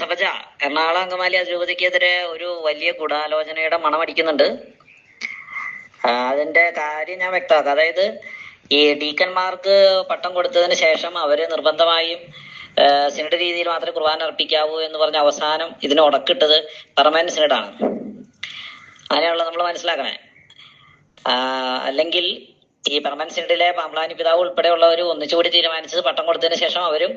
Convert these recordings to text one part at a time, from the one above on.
ജോസഫച്ച എറണാകുളം അങ്കമാലി അതിരൂപതയ്ക്കെതിരെ ഒരു വലിയ ഗൂഢാലോചനയുടെ മണമടിക്കുന്നുണ്ട്. അതിന്റെ കാര്യം ഞാൻ വ്യക്തമാക്കാം. അതായത് ഈ ഡീക്കന്മാർക്ക് പട്ടം കൊടുത്തതിന് ശേഷം അവർ നിർബന്ധമായും സിനഡ് രീതിയിൽ മാത്രമേ കുർബാന അർപ്പിക്കാവൂ എന്ന് പറഞ്ഞ അവസാനം ഇതിന് ഉടക്കിട്ടത് പെർമനന്റ് സിനഡാണ്. അങ്ങനെയുള്ള നമ്മൾ മനസ്സിലാക്കണേ. അല്ലെങ്കിൽ ഈ സിനഡിലെ പാമ്പ്ലാനി പിതാവ് ഉൾപ്പെടെയുള്ളവർ ഒന്നിച്ചുകൂടി തീരുമാനിച്ചത് പട്ടം കൊടുത്തതിന് ശേഷം അവരും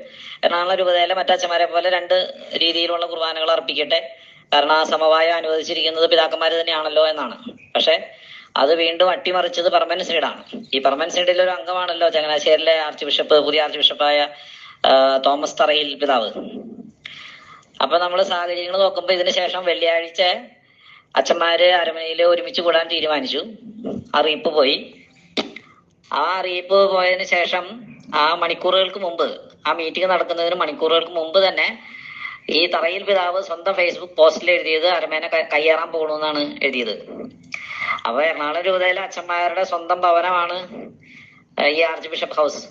എറണാകുളം രൂപതയിലെ മറ്റച്ഛന്മാരെ പോലെ രണ്ട് രീതിയിലുള്ള കുർബാനകൾ അർപ്പിക്കട്ടെ. കാരണം ആ സമവായം അനുവദിച്ചിരിക്കുന്നത് പിതാക്കന്മാർ തന്നെയാണല്ലോ എന്നാണ്. പക്ഷെ അത് വീണ്ടും അട്ടിമറിച്ചത് സിനഡാണ് ഈ സിനഡിലെ ഒരു അംഗമാണല്ലോ ചങ്ങനാശ്ശേരിയിലെ ആർച്ച് ബിഷപ്പ് പുതിയ ആർച്ച് ബിഷപ്പായ തോമസ് തറയിൽ പിതാവ്. അപ്പൊ നമ്മൾ സാഹചര്യങ്ങൾ നോക്കുമ്പോൾ ഇതിനു ശേഷം വെള്ളിയാഴ്ച അച്ഛന്മാര് അരമനയിൽ ഒരുമിച്ച് കൂടാൻ തീരുമാനിച്ചു. അറിയിപ്പ് പോയി. ആ അറിയിപ്പ് പോയതിന് ശേഷം ആ മണിക്കൂറുകൾക്ക് മുമ്പ് ആ മീറ്റിംഗ് നടക്കുന്നതിന് മണിക്കൂറുകൾക്ക് മുമ്പ് തന്നെ ഈ തറയിൽ പിതാവ് സ്വന്തം ഫേസ്ബുക്ക് പോസ്റ്റിൽ എഴുതിയത് അരമേനെ കയ്യേറാൻ പോകണമെന്നാണ് എഴുതിയത്. അപ്പൊ എറണാകുളം രൂപതയിലെ അച്ഛന്മാരുടെ സ്വന്തം ഭവനമാണ് ഈ ആർച്ച് ബിഷപ്പ് ഹൗസ്.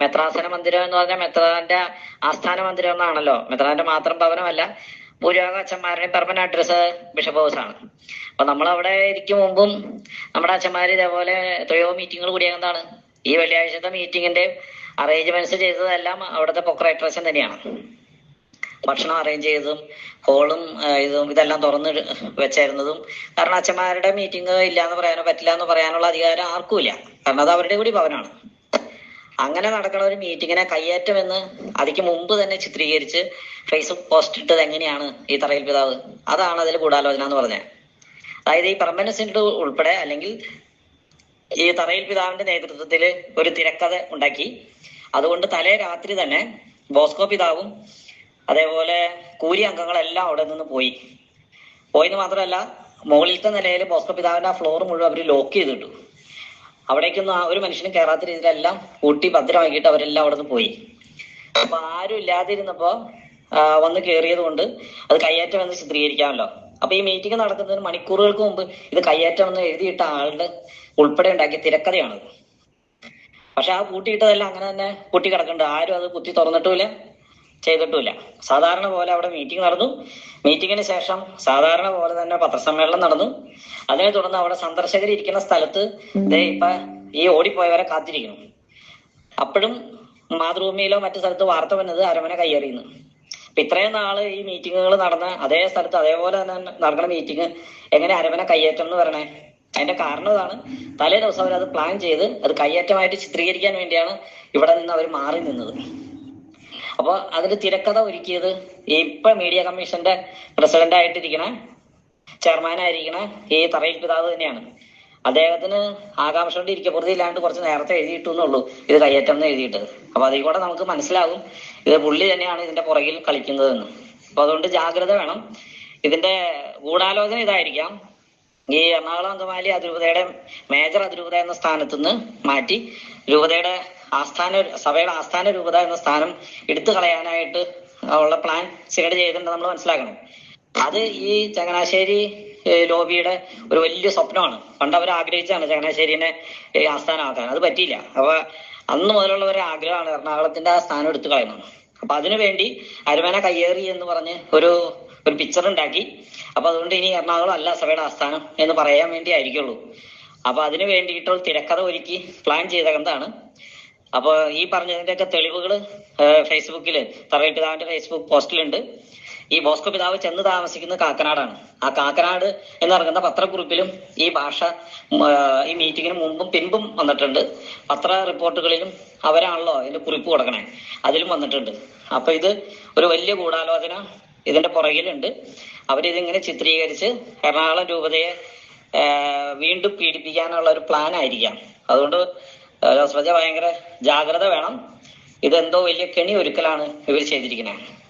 മെത്രാസന മന്ദിരം എന്ന് പറഞ്ഞാൽ മെത്രാന്റെ ആസ്ഥാന മന്ദിരം എന്നാണല്ലോ. മെത്രാന്റെ മാത്രം ഭവനമല്ല ഭൂരിഭാഗം അച്ഛന്മാരുടെയും പെർമനന്റ് അഡ്രസ് ബിഷപ്പ് ഹൗസ് ആണ് അപ്പൊ നമ്മൾ അവിടെ ഇരിക്കും മുമ്പും നമ്മുടെ അച്ഛന്മാര് ഇതേപോലെ എത്രയോ മീറ്റിങ്ങുകൾ കൂടിയാകുന്നതാണ് ഈ വെള്ളിയാഴ്ചത്തെ മീറ്റിംഗിന്റെ അറേഞ്ച്മെന്റ്സ് ചെയ്തതെല്ലാം അവിടുത്തെ പൊക്രേറ്ററേഷൻ തന്നെയാണ്. ഭക്ഷണം അറേഞ്ച് ചെയ്തതും ഹോളും ഇതും ഇതെല്ലാം തുറന്ന് വെച്ചായിരുന്നതും. കാരണം അച്ഛന്മാരുടെ മീറ്റിംഗ് ഇല്ലാന്ന് പറയാനോ പറ്റില്ല എന്ന് പറയാനുള്ള അധികാരം ആർക്കും ഇല്ല. കാരണം അത് അവരുടെ കൂടി ഭവനാണ്. അങ്ങനെ നടക്കുന്ന ഒരു മീറ്റിങ്ങിനെ കയ്യേറ്റമെന്ന് അതിക്ക് മുമ്പ് തന്നെ ചിത്രീകരിച്ച് ഫേസ്ബുക്ക് പോസ്റ്റ് ഇട്ടത് എങ്ങനെയാണ് ഈ തറയിൽ പിതാവ്? അതാണ് അതിൽ ഗൂഢാലോചന എന്ന് പറഞ്ഞത്. അതായത് ഈ പെർമനന്റ് സിനഡ് ഉൾപ്പെടെ അല്ലെങ്കിൽ ഈ തറയിൽ പിതാവിന്റെ നേതൃത്വത്തിൽ ഒരു തിരക്കഥ ഉണ്ടാക്കി. അതുകൊണ്ട് തലേ രാത്രി തന്നെ ബോസ്കോ പിതാവും അതേപോലെ കൂരി അംഗങ്ങളെല്ലാം അവിടെ നിന്ന് പോയി. പോയെന്ന് മാത്രമല്ല മുകളിലത്തെ നിലയിൽ ബോസ്കോ പിതാവിന്റെ ആ ഫ്ലോർ മുഴുവൻ അവർ ലോക്ക് ചെയ്തിട്ടു. അവിടേക്കൊന്നും ആ ഒരു മനുഷ്യനും കയറാത്ത രീതിയിലെല്ലാം കൂട്ടി ഭദ്രമാക്കിയിട്ട് അവരെല്ലാം അവിടെ നിന്ന് പോയി. അപ്പൊ ആരും ഇല്ലാതിരുന്നപ്പോ വന്ന് കയറിയത് കൊണ്ട് അത് കയ്യേറ്റം എന്ന് ചിത്രീകരിക്കാമല്ലോ. അപ്പൊ ഈ മീറ്റിംഗ് നടക്കുന്നതിന് മണിക്കൂറുകൾക്ക് മുമ്പ് ഇത് കയ്യേറ്റം എന്ന് എഴുതിയിട്ട ആളുടെ ഉൾപ്പെടെ ഉണ്ടാക്കിയ തിരക്കഥയാണ് പക്ഷെ ആ കൂട്ടിയിട്ടതെല്ലാം അങ്ങനെ തന്നെ കൂട്ടി കിടക്കുന്നുണ്ട്. ആരും അത് കുത്തി തുറന്നിട്ടുമില്ല ചെയ്തിട്ടുമില്ല. സാധാരണ പോലെ അവിടെ മീറ്റിംഗ് നടന്നു. മീറ്റിംഗിന് ശേഷം സാധാരണ പോലെ തന്നെ പത്രസമ്മേളനം നടന്നു. അതിനെ തുടർന്ന് അവിടെ സന്ദർശകർ ഇരിക്കുന്ന സ്ഥലത്ത് ഇപ്പൊ ഈ ഓടിപ്പോയവരെ കാത്തിരിക്കുന്നു. അപ്പോഴും മാതൃഭൂമിയിലോ മറ്റു സ്ഥലത്ത് വാർത്ത വന്നത് അരമന കയ്യേറിയുന്നു. അപ്പൊ ഇത്രയും നാൾ ഈ മീറ്റിങ്ങുകൾ നടന്ന അതേ സ്ഥലത്ത് അതേപോലെ തന്നെ നടക്കുന്ന മീറ്റിംഗ് എങ്ങനെ അരവനെ കയ്യേറ്റം എന്ന് പറയണേ? അതിന്റെ കാരണം ഇതാണ്. തലേ ദിവസം അവർ അത് പ്ലാൻ ചെയ്ത് അത് കയ്യേറ്റമായിട്ട് ചിത്രീകരിക്കാൻ വേണ്ടിയാണ് ഇവിടെ നിന്ന് അവർ മാറി നിന്നത്. അപ്പൊ അതിന് തിരക്കഥ ഒരുക്കിയത് ഇപ്പൊ മീഡിയ കമ്മീഷന്റെ പ്രസിഡന്റ് ആയിട്ടിരിക്കണ ചെയർമാനായിരിക്കണ ഈ തറയിൽ പിതാവ് തന്നെയാണ്. അദ്ദേഹത്തിന് ആകാംക്ഷ കൊണ്ട് ഇരിക്കപ്പുറത്ത് ഇല്ലാണ്ട് കുറച്ച് നേരത്തെ എഴുതിയിട്ടു എന്നുള്ളൂ. ഇത് കയ്യേറ്റം എന്ന് എഴുതിയിട്ട്. അപ്പൊ അതിൽ കൂടെ നമുക്ക് മനസ്സിലാകും ഇത് പുള്ളി തന്നെയാണ് ഇതിന്റെ പുറകിൽ കളിക്കുന്നതെന്ന്. അപ്പൊ അതുകൊണ്ട് ജാഗ്രത വേണം. ഇതിന്റെ ഗൂഢാലോചന ഇതായിരിക്കാം. ഈ എറണാകുളം അങ്കമാലി അതിരൂപതയുടെ മേജർ അതിരൂപത എന്ന സ്ഥാനത്ത് നിന്ന് മാറ്റി രൂപതയുടെ ആസ്ഥാന സഭയുടെ ആസ്ഥാന രൂപത എന്ന സ്ഥാനം എടുത്തു കളയാനായിട്ട് ഉള്ള പ്ലാൻ സിനഡ് ചെയ്തിട്ടുണ്ട് നമ്മൾ മനസ്സിലാക്കണം. അത് ഈ ചങ്ങനാശ്ശേരി ലോബിയുടെ ഒരു വലിയ സ്വപ്നമാണ്. പണ്ട് അവർ ആഗ്രഹിച്ചാണ് ചങ്ങനാശ്ശേരിനെ ആസ്ഥാനമാക്കാൻ. അത് പറ്റിയില്ല. അപ്പൊ അന്ന് മുതലുള്ള ഒരു ആഗ്രഹമാണ് എറണാകുളത്തിന്റെ ആ സ്ഥാനം എടുത്തു കളയണം അപ്പൊ അതിനുവേണ്ടി അരുമന കയ്യേറി എന്ന് പറഞ്ഞ് ഒരു ഒരു പിക്ചർ ഉണ്ടാക്കി. അപ്പൊ അതുകൊണ്ട് ഇനി എറണാകുളം അല്ല സഭയുടെ ആസ്ഥാനം എന്ന് പറയാൻ വേണ്ടി ആയിരിക്കുള്ളൂ. അപ്പൊ അതിന് വേണ്ടിയിട്ടുള്ള തിരക്കഥ ഒരുക്കി പ്ലാൻ ചെയ്തതാണ് അപ്പൊ ഈ പറഞ്ഞതിന്റെയൊക്കെ തെളിവുകൾ ഫേസ്ബുക്കിൽ തറയിൽ പിതാവിന്റെ ഫേസ്ബുക്ക് പോസ്റ്റിലുണ്ട് ഈ ബോസ്കോ പിതാവ് ചെന്ന് താമസിക്കുന്നത് കാക്കനാടാണ്. ആ കാക്കനാട് എന്ന് പറയുന്ന പത്രക്കുറിപ്പിലും ഈ ഭാഷ ഈ മീറ്റിങ്ങിന് മുമ്പും പിൻപും വന്നിട്ടുണ്ട്. പത്ര റിപ്പോർട്ടുകളിലും അവരാണല്ലോ ഇതിന്റെ കുറിപ്പ് കൊടുക്കണേ. അതിലും വന്നിട്ടുണ്ട്. അപ്പൊ ഇത് ഒരു വലിയ ഗൂഢാലോചന ഇതിന്റെ പുറകിലുണ്ട്. അവരിതിങ്ങനെ ചിത്രീകരിച്ച് എറണാകുളം രൂപതയെ വീണ്ടും പീഡിപ്പിക്കാനുള്ള ഒരു പ്ലാൻ ആയിരിക്കാം അതുകൊണ്ട് ജോസഫജ ഭയങ്കര ജാഗ്രത വേണം. ഇതെന്തോ വലിയ കെണി ഒരുക്കലാണ് ഇവർ ചെയ്തിരിക്കുന്നത്